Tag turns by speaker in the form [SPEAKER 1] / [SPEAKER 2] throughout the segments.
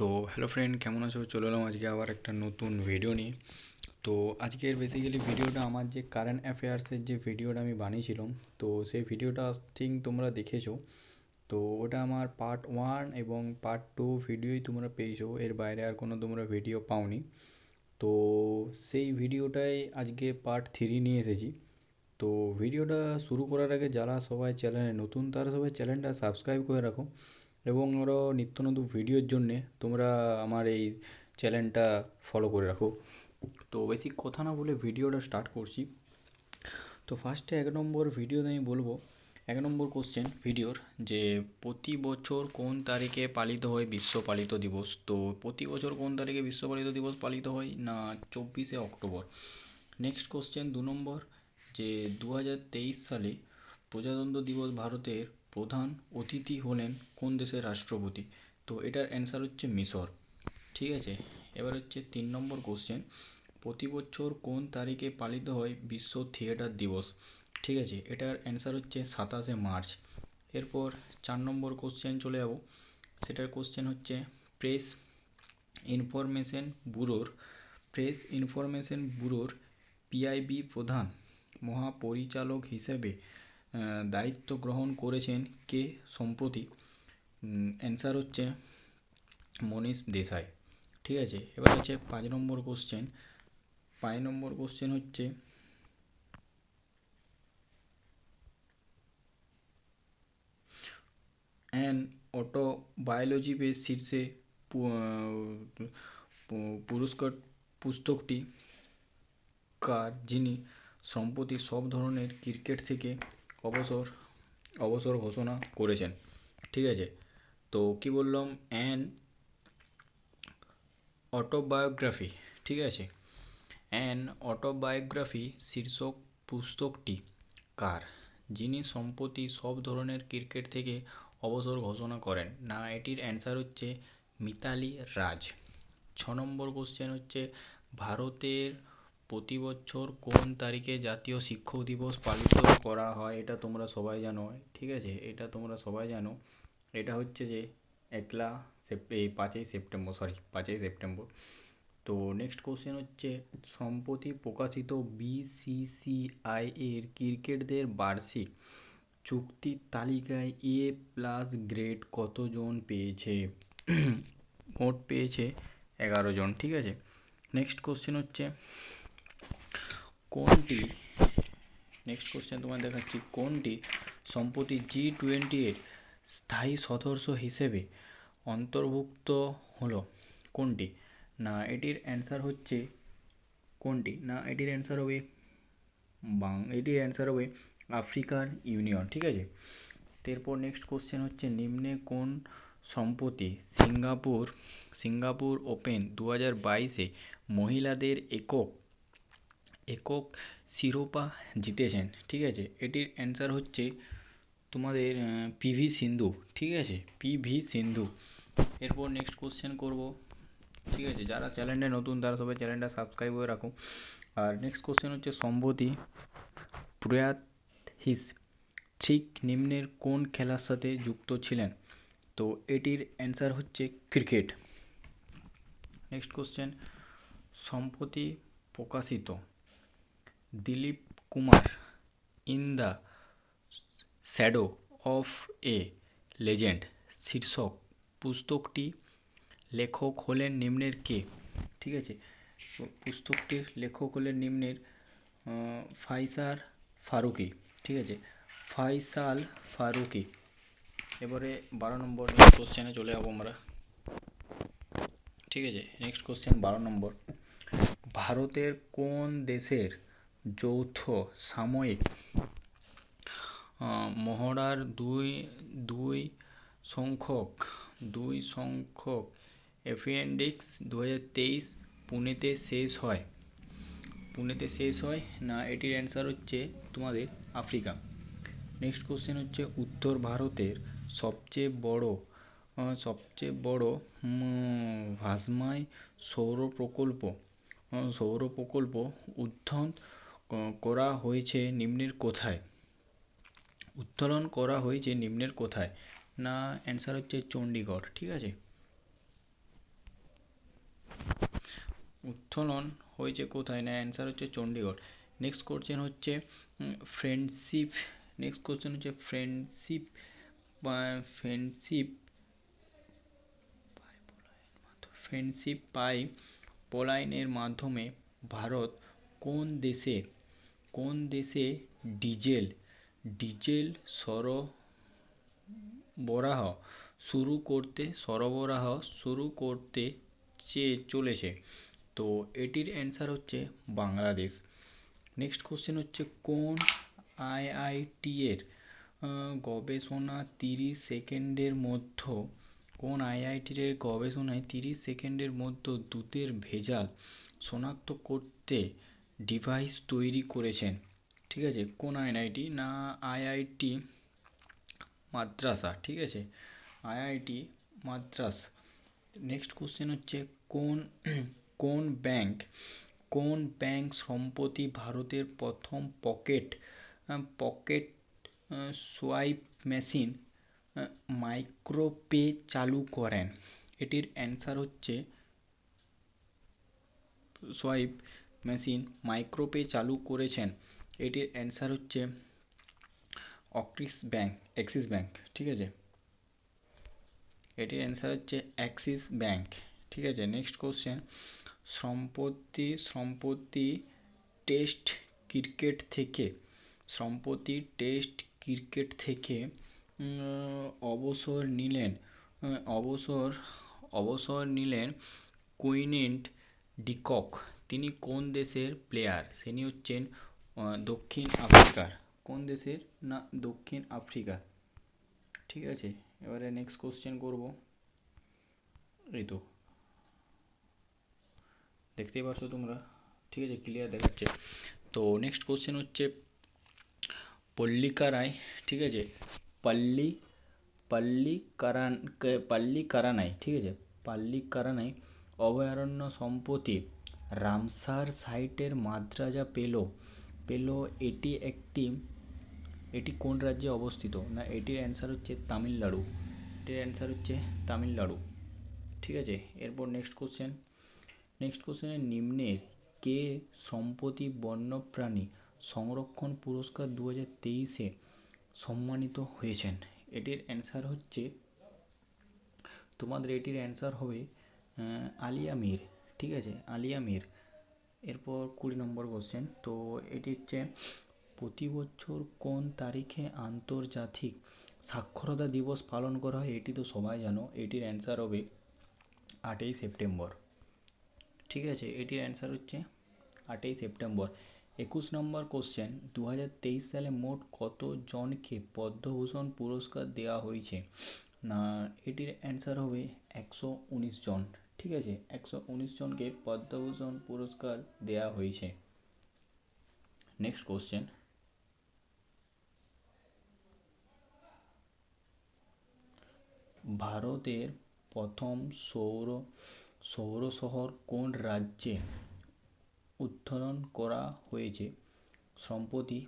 [SPEAKER 1] তো hello friend কেমন আছো? চলে এলাম আজকে আবার একটা নতুন ভিডিও নিয়ে। তো আজকের বেসিক্যালি ভিডিওটা আমার যে কারেন্ট অ্যাফেয়ার্সের যে ভিডিওটা আমি বানিয়েছিলাম, তো সেই ভিডিওটা থিঙ্ক তোমরা দেখেছ। তো ওটা আমার পার্ট ওয়ান এবং পার্ট টু ভিডিওই তোমরা পেয়েছ, এর বাইরে আর কোনো তোমরা ভিডিও পাওনি। তো সেই ভিডিওটাই আজকে পার্ট থ্রি নিয়ে এসেছি। তো ভিডিওটা শুরু করার আগে যারা সবাই চ্যানেলে নতুন, তারা সবাই চ্যানেলটা সাবস্ক্রাইব করে রাখো। এবং আরও নিত্য নতুন ভিডিওর জন্যে তোমরা আমার এই চ্যানেলটা ফলো করে রাখো। তো বেশি কথা না বলে ভিডিওটা স্টার্ট করছি। তো ফার্স্টে এক নম্বর ভিডিওতে আমি বলব, এক নম্বর কোশ্চেন ভিডিওর যে প্রতি বছর কোন তারিখে পালিত হয় বিশ্ব পালিত দিবস? তো প্রতি বছর কোন তারিখে বিশ্ব পালিত দিবস পালিত হয়? না, চব্বিশে অক্টোবর। নেক্সট কোশ্চেন দু নম্বর, যে দু হাজার তেইশ সালে প্রজাতন্ত্র দিবস ভারতের প্রধান অতিথি হলেন কোন দেশের রাষ্ট্রপতি? তো এটার অ্যান্সার হচ্ছে মিশর। ঠিক আছে? এবার হচ্ছে তিন নম্বর কোশ্চেন প্রতি বছর কোন তারিখে পালিত হয় বিশ্ব থিয়েটার দিবস? ঠিক আছে? এটার অ্যান্সার হচ্ছে সাতাশে মার্চ। এরপর চার নম্বর কোশ্চেন চলে যাব। সেটার কোশ্চেন হচ্ছে প্রেস ইনফরমেশন ব্যুরোর প্রেস ইনফরমেশন ব্যুরোর পিআইবি প্রধান, মহাপরিচালক হিসেবে দায়িত্ব গ্রহণ করেছেন কে সম্প্রতি? অ্যান্সার হচ্ছে মনীষ দেশাই। ঠিক আছে? এবার হচ্ছে পাঁচ নম্বর কোশ্চেন পাঁচ নম্বর কোশ্চেন হচ্ছে অ্যান অটোবায়োলজি বেস শীর্ষে পুরস্কার, পুস্তকটি কার? যিনি সম্প্রতি সব ধরনের ক্রিকেট থেকে অবসর অবসর ঘোষণা করেছেন। ঠিক আছে? তো কি বললাম? অ্যান অটোবায়োগ্রাফি ঠিক আছে? অ্যান অটোবায়োগ্রাফি শীর্ষক পুস্তকটি কার? যিনি সম্প্রতি সব ধরনের ক্রিকেট থেকে অবসর ঘোষণা করেন। না, এটির অ্যান্সার হচ্ছে মিতালি রাজ। ছ নম্বর কোশ্চেন হচ্ছে, ভারতের প্রতি বছর কোন তারিখে জাতীয় শিক্ষক দিবস পালিত করা হয় এটা তোমরা সবাই জানো, ঠিক আছে? এটা তোমরা সবাই জানো। এটা হচ্ছে যে একলা এই পাঁচই সেপ্টেম্বর সরি পাঁচই সেপ্টেম্বর। তো নেক্সট কোশ্চেন হচ্ছে, সম্প্রতি প্রকাশিত বিসিসিআই এর ক্রিকেটদের বার্ষিক চুক্তির তালিকায় এ প্লাস গ্রেড কতজন পেয়েছে? মোট পেয়েছে এগারো জন, ঠিক আছে? নেক্সট কোশ্চেন হচ্ছে কোনটি? নেক্সট কোশ্চেন তোমার দেখাচ্ছি। কোনটি? সম্প্রতি জি টোয়েন্টি এর স্থায়ী সদস্য হিসেবে অন্তর্ভুক্ত হলো। কোনটি? না, এটির অ্যান্সার হচ্ছে কোনটি? না, এটির অ্যান্সার হবে বাং, এটির অ্যান্সার হবে আফ্রিকান ইউনিয়ন, ঠিক আছে? এরপর নেক্সট কোশ্চেন হচ্ছে নিম্নে কোন সম্প্রতি সিঙ্গাপুর সিঙ্গাপুর ওপেন দু হাজার বাইশে মহিলাদের একক একক শিরোপা জিতেছেন, ঠিক আছে? এটির অ্যান্সার হচ্ছে তোমাদের পিভি সিন্ধু, ঠিক আছে? পিভি সিন্ধু। এরপর নেক্সট কোশ্চেন করব, ঠিক আছে? যারা চ্যানেলটা নতুন, তারা সবাই চ্যানেলটা সাবস্ক্রাইব করে রাখো। আর নেক্সট কোশ্চেন হচ্ছে সম্প্রতি প্রয়াত হিস ঠিক নিম্নের কোন খেলার সাথে যুক্ত ছিলেন? তো এটির অ্যান্সার হচ্ছে ক্রিকেট নেক্সট কোশ্চেন সম্প্রতি প্রকাশিত Dilip Kumar in the shadow of a legend. শীর্ষক পুস্তকটি লেখক হলেন নিম্নের কে? ঠিক আছে? পুস্তকটির লেখক হলেন নিম্নের ফাইসার ফারুকি। ঠিক আছে? ফাইসাল ফারুকি। এবারে বারো নম্বর নেক্সট কোশ্চেনে চলে যাব আমরা। ঠিক আছে? নেক্সট কোশ্চেন বারো নম্বর। ভারতের কোন দেশের যৌথ সাময়িক মহড়ার দুই দুই সংখ্যক দুই সংখ্যক অ্যাপেন্ডিক্স দু হাজার তেইশ পুনেতে শেষ হয়। পুনেতে শেষ হয় না, এটির অ্যান্সার হচ্ছে তোমাদের আফ্রিকা। নেক্সট কোশ্চেন হচ্ছে উত্তর ভারতের সবচেয়ে বড় সবচেয়ে বড় ভাসমাই সৌর প্রকল্প। সৌর প্রকল্প উত্থন করা হয়েছে নিম্নের কোথায়? উত্তোলন করা হয়েছে নিম্নের কোথায়? না অ্যান্সার হচ্ছে চণ্ডীগড় ঠিক আছে? উত্তোলন হয়েছে কোথায়? না অ্যান্সার হচ্ছে চণ্ডীগড় নেক্সট কোশ্চেন হচ্ছে ফ্রেন্ডশিপ নেক্সট কোশ্চেন হচ্ছে ফ্রেন্ডশিপ ফ্রেন্ডশিপ ফ্রেন্ডশিপ পাই পলায়নের মাধ্যমে ভারত কোন দেশে কোন দেশে ডিজেল ডিজেল সরবরাহ শুরু করতে, সরবরাহ শুরু করতে চেয়ে চলেছে? তো এটির অ্যান্সার হচ্ছে বাংলাদেশ। নেক্সট কোশ্চেন হচ্ছে কোন আইআইটি এর গবেষণা তিরিশ সেকেন্ডের মধ্য, কোন আইআইটির গবেষণায় তিরিশ সেকেন্ডের মধ্যে দুধের ভেজাল শনাক্ত করতে ডিভাইস তৈরি করেছেন। ঠিক আছে? কোন আইআইটি না আইআইটি মাদ্রাসা। ঠিক আছে? আইআইটি মাদ্রাস। নেক্সট কোশ্চেন হচ্ছে, কোন কোন ব্যাংক কোন ব্যাংক সম্প্রতি ভারতের প্রথম পকেট পকেট সোয়াইপ মেশিন মাইক্রোপে চালু করেন? এটির অ্যান্সার হচ্ছে সোয়াইপ মেশিন মাইক্রোপে চালু করেছেন। এটির অ্যান্সার হচ্ছে অক্সিস ব্যাংক, অ্যাক্সিস ব্যাংক, ঠিক আছে? এটির অ্যান্সার হচ্ছে অ্যাক্সিস ব্যাংক, ঠিক আছে? নেক্সট কোশ্চেন সম্পত্তি সম্পত্তি টেস্ট ক্রিকেট থেকে সম্প্রতি টেস্ট ক্রিকেট থেকে অবসর নিলেন অবসর অবসর নিলেন কুইনেন্ট ডিকক তিনি কোন দেশের প্লেয়ার তিনি হচ্ছেন দক্ষিণ আফ্রিকার। কোন দেশের? না, দক্ষিণ আফ্রিকা। ঠিক আছে, এবারে নেক্সট কোশ্চেন করব। এই তো। দেখতেই পাচ্ছ তোমরা। ঠিক আছে ক্লিয়ার দেখাচ্ছে। তো নেক্সট কোশ্চেন হচ্ছে পল্লিকারায় ঠিক আছে, পল্লী, পল্লিকারান পল্লিকারানায় ঠিক আছে পল্লিকারানায় অভয়ারণ্য সম্পত্তি রামসার সাইটের মাদ্রাজা পেল। পেল এটি একটি, এটি কোন রাজ্যে অবস্থিত? না, এটির অ্যান্সার হচ্ছে তামিলনাড়ু। এটির অ্যান্সার হচ্ছে তামিলনাড়ু। ঠিক আছে? এরপর নেক্সট কোশ্চেন নেক্সট কোশ্চেনের নিম্নের কে সম্প্রতি বন্যপ্রাণী সংরক্ষণ পুরস্কার দু হাজার তেইশে সম্মানিত হয়েছেন? এটির অ্যান্সার হচ্ছে, তোমাদের এটির অ্যান্সার হবে আলিয়া মির ঠিক আছে, আলিয়া মির। এরপর কুড়ি নম্বর কোশ্চেন তো এটি হচ্ছে, প্রতি বছর কোন তারিখে আন্তর্জাতিক সাক্ষরতা দিবস পালন করা হয়? এটি তো সবাই জানো, এটির অ্যান্সার হবে আটই সেপ্টেম্বর। ঠিক আছে, এটির অ্যান্সার হচ্ছে আটই সেপ্টেম্বর। একুশ নম্বর কোশ্চেন দু হাজার তেইশ সালে মোট কত জনকে পদ্মভূষণ পুরস্কার দেওয়া হয়েছে? না, এটির অ্যান্সার হবে একশো উনিশ জন। ঠিক আছে, একশো উনিশ জনকে পদ্মভূষণ পুরস্কার দেওয়া হয়েছে। নেক্সট কোশ্চেন ভারতের প্রথম সৌর সৌর শহর কোন রাজ্যে উত্তোলন করা হয়েছে? সম্প্রতি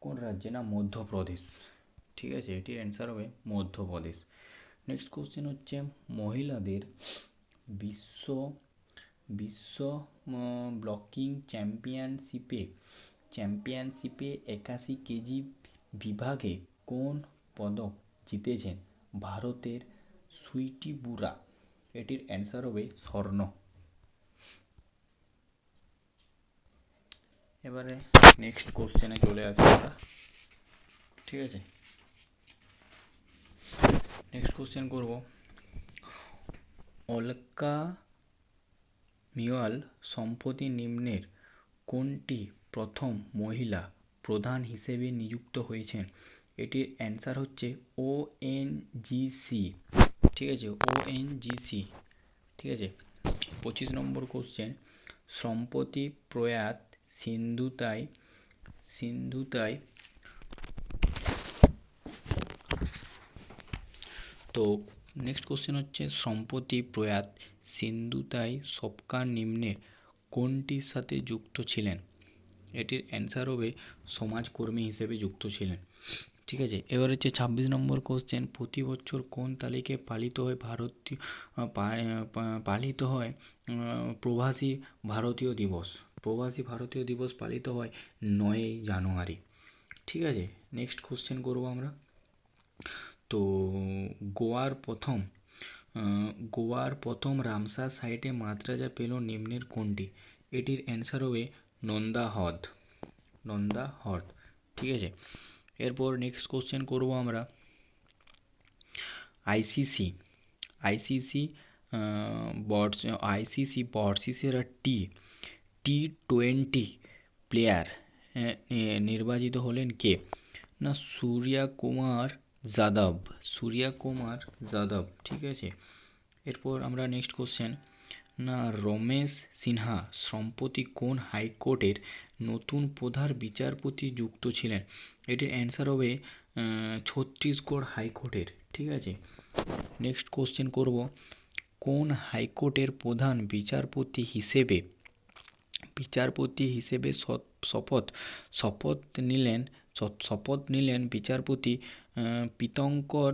[SPEAKER 1] কোন রাজ্যে না মধ্যপ্রদেশ। ঠিক আছে, এটির অ্যান্সার হবে মধ্যপ্রদেশ। নেক্সট কোশ্চেন হচ্ছে, মহিলাদের বিশ্ব বিশ্ব ব্লকিং চ্যাম্পিয়নশিপে চ্যাম্পিয়নশিপে একাশি কেজি বিভাগে কোন পদক জিতেছেন? ভারতের সুইটি বুরা এটির অ্যান্সার হবে স্বর্ণ। এবারে নেক্সট কোশ্চেনে চলে আসি আমরা। ঠিক আছে? নেক্সট কোশ্চেন করব। অলকা মিওয়াল সম্প্রতি নিম্নের কোনটি প্রথম মহিলা প্রধান হিসেবে নিযুক্ত হয়েছেন? এটির অ্যান্সার হচ্ছে ও এন জি সি ঠিক আছে? ও এন জি সি ঠিক আছে? পঁচিশ নম্বর কোশ্চেন সম্প্রতি প্রয়াত সিন্ধুতাই সিন্ধুতাই তো নেক্সট কোশ্চেন হচ্ছে, সম্প্রতি প্রয়াত সিন্ধুতাই সবকার নিম্নের কোনটির সাথে যুক্ত ছিলেন? এটির অ্যান্সার হবে, সমাজকর্মী হিসেবে যুক্ত ছিলেন। ঠিক আছে, এবার হচ্ছে ছাব্বিশ নম্বর কোশ্চেন প্রতি বছর কোন তারিখে পালিত হয় ভারতীয় পালিত হয় প্রবাসী ভারতীয় দিবস? প্রবাসী ভারতীয় দিবস পালিত হয় নয়ই জানুয়ারি। ঠিক আছে নেক্সট কোশ্চেন করব আমরা। তো গোয়ার প্রথম গোয়ার প্রথম রামসার সাইটে মাদ্রাজা পেল নিম্নের কোনটি? এটির অ্যান্সার হবে নন্দা হ্রদ। নন্দা হ্রদ, ঠিক আছে? এরপর নেক্সট কোশ্চেন করব আমরা। আইসিসি আইসিসি বটস আইসিসি বর্ষসেরা টি টি টোয়েন্টি প্লেয়ার নির্বাচিত হলেন কে? না, সূর্যা কুমার যাদব, সূর্যা কুমার যাদব, ঠিক আছে? এরপর আমরা নেক্সট কোশ্চেন না রমেশ সিনহা সম্প্রতি কোন হাইকোর্টের নতুন প্রধান বিচারপতি যুক্ত ছিলেন? এটির অ্যান্সার হবে ছত্তিশগড় হাইকোর্টের, ঠিক আছে? নেক্সট কোশ্চেন করব, কোন হাইকোর্টের প্রধান বিচারপতি হিসেবে বিচারপতি হিসেবে শপথ শপথ নিলেন শপথ নিলেন বিচারপতি প্রীতঙ্কর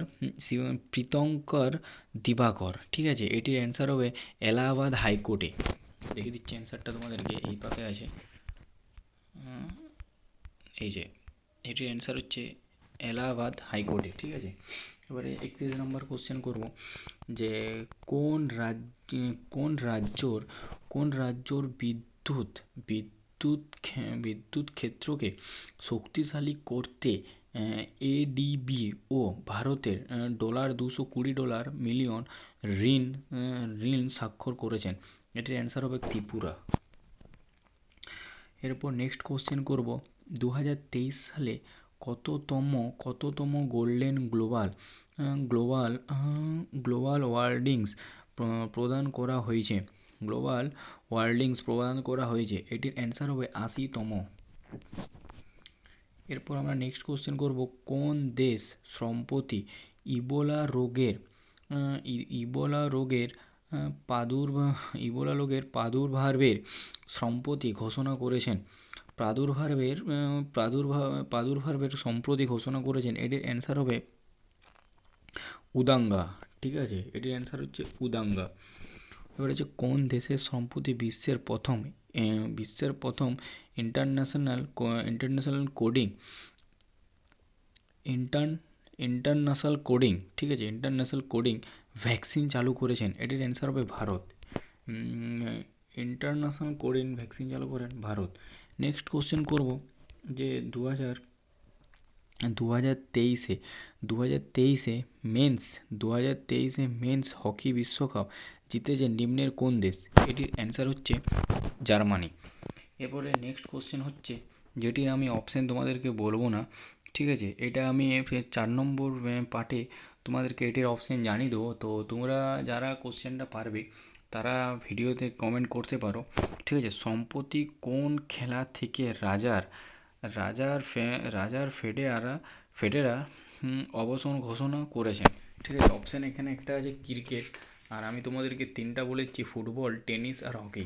[SPEAKER 1] প্রীতঙ্কর দিবাকর। ঠিক আছে, এটির অ্যান্সার হবে এলাহাবাদ হাইকোর্টে। দেখে দিচ্ছি অ্যান্সারটা তোমাদেরকে, এই পাশে আছে। এই যে, এটির অ্যান্সার হচ্ছে এলাহাবাদ হাইকোর্টে। ঠিক আছে, এবারে একত্রিশ নম্বর কোশ্চেন করব, যে কোন রাজ্য কোন রাজ্যর কোন রাজ্যর বিদ্যুৎ বিদ্যুৎ বিদ্যুৎ বিদ্যুৎ ক্ষেত্রকে শক্তিশালী করতে এডিবি ও ভারতের ডলার দুশো কুড়ি ডলার মিলিয়ন ঋণ ঋণ স্বাক্ষর করেছেন। এটির অ্যান্সার হবে ত্রিপুরা। এরপর নেক্সট কোশ্চেন করব। দু হাজার তেইশ সালে কততম কততম গোল্ডেন গ্লোবাল গ্লোবাল গ্লোবাল ওয়ার্ল্ডিংস প্রদান করা হয়েছে? গ্লোবাল ওয়ার্ল্ডিংস প্রদান করা হয়েছে। এটির অ্যান্সার হবে আশিতম। এরপর আমরা নেক্সট কোশ্চেন করব, কোন দেশ সম্প্রতি ইবোলা রোগের ইবোলা রোগের প্রাদুর্ভাব ইবোলা রোগের প্রাদুর্ভাবের সম্প্রতি ঘোষণা করেছেন। প্রাদুর্ভাবের প্রাদুর্ভাব প্রাদুর্ভাবের সম্প্রতি ঘোষণা করেছেন। এটির অ্যান্সার হবে উদাঙ্গা। ঠিক আছে? এটির অ্যান্সার হচ্ছে উদাঙ্গা। এবার হচ্ছে কোন দেশের সম্প্রতি বিশ্বের প্রথম বিশ্বের প্রথম international international coding intern international coding ঠিক আছে? ইন্টারন্যাশনাল কোডিং ভ্যাকসিন চালু করেছেন। এটির অ্যান্সার হবে ভারত। ইন্টারন্যাশনাল কোডিং ভ্যাকসিন চালু করেন ভারত। নেক্সট কোশ্চেন করব যে দু হাজার দু হাজার তেইশে দু হাজার তেইশে মেন্স দু হাজার তেইশে মেন্স হকি বিশ্বকাপ জিতেছে নিম্নের কোন দেশ? এটির অ্যান্সার হচ্ছে জার্মানি। এরপরে নেক্সট কোশ্চেন হচ্ছে, যেটির আমি অপশান তোমাদেরকে বলব না, ঠিক আছে? এটা আমি চার নম্বর পার্টে তোমাদেরকে এটির অপশান জানিয়ে দেবো। তো তোমরা যারা কোশ্চেনটা পারবে, তারা ভিডিওতে কমেন্ট করতে পারো, ঠিক আছে? সম্প্রতি কোন খেলা থেকে রাজার রাজার রাজার ফেডেরা ফেডেরার অবসর ঘোষণা করেছেন? ঠিক আছে? অপশান এখানে একটা আছে ক্রিকেট আর আমি তোমাদেরকে তিনটা বলেছি, ফুটবল, টেনিস আর হকি।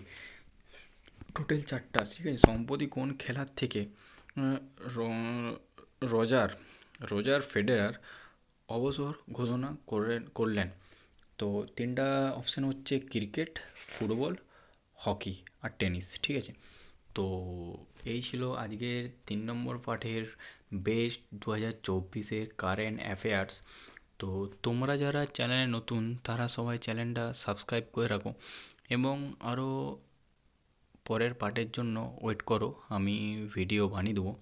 [SPEAKER 1] টোটাল চারটা, ঠিক আছে? সম্প্রতি কোন খেলার থেকে রজার রজার ফেডেরার অবসর ঘোষণা করে করলেন। তো তিনটা অপশান হচ্ছে ক্রিকেট ফুটবল, হকি আর টেনিস, ঠিক আছে? তো এই ছিল আজকের তিন নম্বর পাঠের বেস্ট দু হাজার চব্বিশের কারেন্ট অ্যাফেয়ার্স তো তোমরা যারা চ্যানেলে নতুন, তারা সবাই চ্যানেলটা সাবস্ক্রাইব করে রাখো। এবং আরও পরের পার্টের জন্য ওয়েট করো, আমি ভিডিও বানিয়ে দেবো।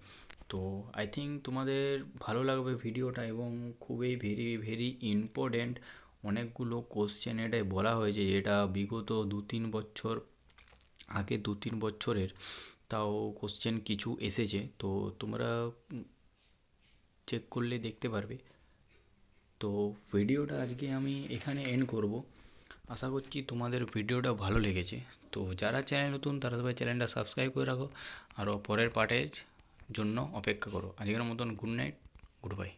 [SPEAKER 1] তো আই থিঙ্ক তোমাদের ভালো লাগবে ভিডিওটা এবং খুবই ভেরি ভেরি ইম্পর্ট্যান্ট অনেকগুলো কোশ্চেন এটায় বলা হয়েছে যেটা বিগত দু তিন বছর আগে দু তিন বছরের তাও কোশ্চেন কিছু এসেছে। তো তোমরা চেক করলে দেখতে পারবে। তো ভিডিওটা আজকে আমি এখানে এন্ড করব। আশা করছি তোমাদের ভিডিওটা ভালো লেগেছে। তো যারা চ্যানেল নতুন, তারা সবাই চ্যানেলটা সাবস্ক্রাইব করে রাখো। আরও পরের পার্টের জন্য অপেক্ষা করো। আজকের মতন গুড নাইট গুড বাই